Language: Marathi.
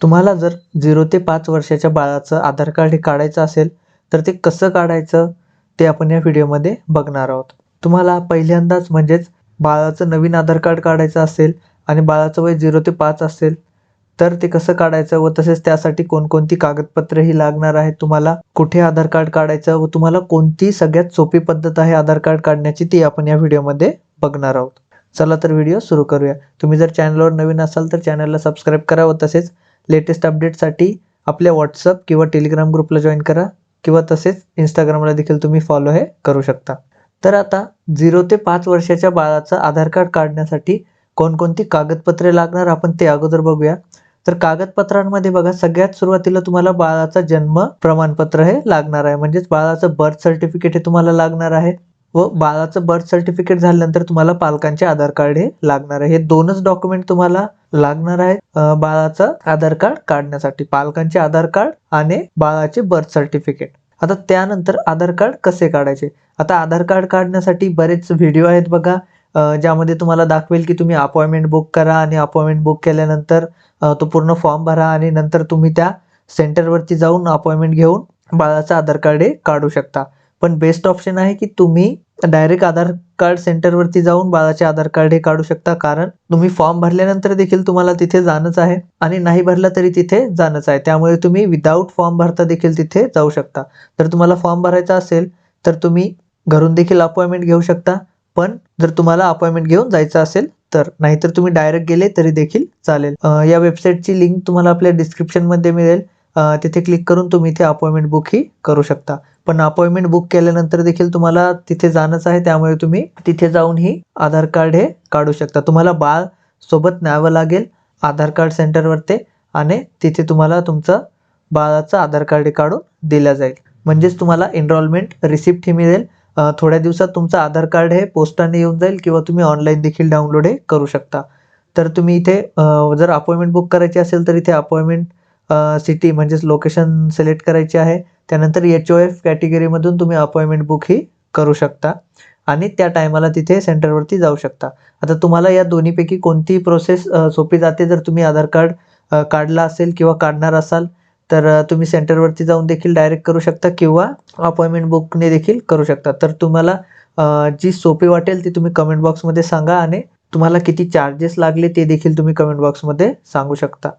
तुम्हाला जर झिरो ते पाच वर्षाच्या बाळाचं आधार कार्ड हे काढायचं असेल तर ते कसं काढायचं ते आपण या व्हिडिओमध्ये बघणार आहोत. तुम्हाला पहिल्यांदाच म्हणजेच बाळाचं नवीन आधार कार्ड काढायचं असेल आणि बाळाचं वय झिरो ते पाच असेल तर ते कसं काढायचं व तसेच त्यासाठी कोणकोणती कागदपत्रे ही लागणार आहेत तुम्हाला कुठे आधार कार्ड काढायचं व तुम्हाला कोणती सगळ्यात सोपी पद्धत आहे आधार कार्ड काढण्याची ती आपण या व्हिडिओमध्ये बघणार आहोत. चला तर व्हिडिओ सुरू करूया. तुम्ही जर चॅनलवर नवीन असाल तर चॅनलला सबस्क्राईब करा व तसेच लेटेस्ट अपडेटसाठी आपल्या व्हॉट्सअप किंवा टेलिग्राम ग्रुपला जॉईन करा किंवा तसेच इंस्टाग्रामला देखील तुम्ही फॉलो हे करू शकता. तर आता झिरो ते पाच वर्षाच्या बाळाचं आधार कार्ड काढण्यासाठी कोणकोणती कागदपत्रे लागणार आपण ते अगोदर बघूया. तर कागदपत्रांमध्ये बघा सगळ्यात सुरुवातीला तुम्हाला बाळाचा जन्म प्रमाणपत्र हे लागणार आहे. म्हणजेच बाळाचं बर्थ सर्टिफिकेट हे तुम्हाला लागणार आहे. व बाळाचं बर्थ सर्टिफिकेट झाल्यानंतर तुम्हाला पालकांचे आधार कार्ड हे लागणार आहे. हे दोनच डॉक्युमेंट तुम्हाला लागणार आहे बाळाचं आधार कार्ड काढण्यासाठी. पालकांचे आधार कार्ड आणि बाळाचे बर्थ सर्टिफिकेट आता त्यानंतर आधार कार्ड कसे काढायचे? आता आधार कार्ड काढण्यासाठी बरेच व्हिडिओ आहेत बघा ज्यामध्ये तुम्हाला दाखवेल की तुम्ही अपॉइंटमेंट बुक करा आणि अपॉइंटमेंट बुक केल्यानंतर तो पूर्ण फॉर्म भरा आणि नंतर तुम्ही त्या सेंटरवरती जाऊन अपॉइंटमेंट घेऊन बाळाचं आधार कार्ड हे काढू शकता. पण बेस्ट ऑप्शन आहे की तुम्ही डायरेक्ट आधार कार्ड सेंटरवरती जाऊन बाळाचे आधार कार्ड हे काढू शकता. कारण तुम्ही फॉर्म भरल्यानंतर देखील तुम्हाला तिथे जाणंच आहे आणि नाही भरला तरी तिथे जाणंच आहे. त्यामुळे तुम्ही विदाऊट फॉर्म भरता देखील तिथे जाऊ शकता. जर तुम्हाला फॉर्म भरायचा असेल तर तुम्ही घरून देखील अपॉइंटमेंट घेऊ शकता. पण जर तुम्हाला अपॉइंटमेंट घेऊन जायचं असेल तर नाहीतर तुम्ही डायरेक्ट गेले तरी देखील चालेल. या वेबसाईटची लिंक तुम्हाला आपल्या डिस्क्रिप्शनमध्ये मिळेल. तिथे क्लिक करून तुम्ही इथे अपॉइंटमेंट बुक ही करू शकता. पण अपॉइंटमेंट बुक केल्यानंतर देखील तुम्हाला तिथे जाणंच आहे त्यामुळे तुम्ही तिथे जाऊन ही आधार कार्ड हे काढू शकता. तुम्हाला बाळ सोबत न्यावं लागेल आधार कार्ड सेंटरवरती आणि तिथे तुम्हाला तुमचं बाळाचं आधार कार्ड हे काढून दिलं जाईल. म्हणजेच तुम्हाला एनरोलमेंट रिसिप्ट ही मिळेल. थोड्या दिवसात तुमचं आधार कार्ड हे पोस्टाने येऊन जाईल किंवा तुम्ही ऑनलाईन देखील डाउनलोड हे करू शकता. तर तुम्ही इथे जर अपॉइंटमेंट बुक करायची असेल तर इथे अपॉइंटमेंट सिटी म्हणजेच लोकेशन सिलेक्ट करायचे आहे. त्यानंतर एच ओ एफ कॅटेगरीमधून तुम्ही अपॉइंटमेंट बुक ही करू शकता. आणि त्या टायमाला तिथे सेंटरवरती जाऊ शकता. आता तुम्हाला या दोन्हीपैकी कोणतीही प्रोसेस सोपी जाते. जर तुम्ही आधार कार्ड काढला असेल किंवा काढणार असाल तर तुम्ही सेंटरवरती जाऊन देखील डायरेक्ट करू शकता किंवा अपॉइंटमेंट बुकने देखील करू शकता. तर तुम्हाला जी सोपी वाटेल ती तुम्ही कमेंट बॉक्समध्ये सांगा आणि तुम्हाला किती चार्जेस लागले ते देखील तुम्ही कमेंट बॉक्समध्ये सांगू शकता.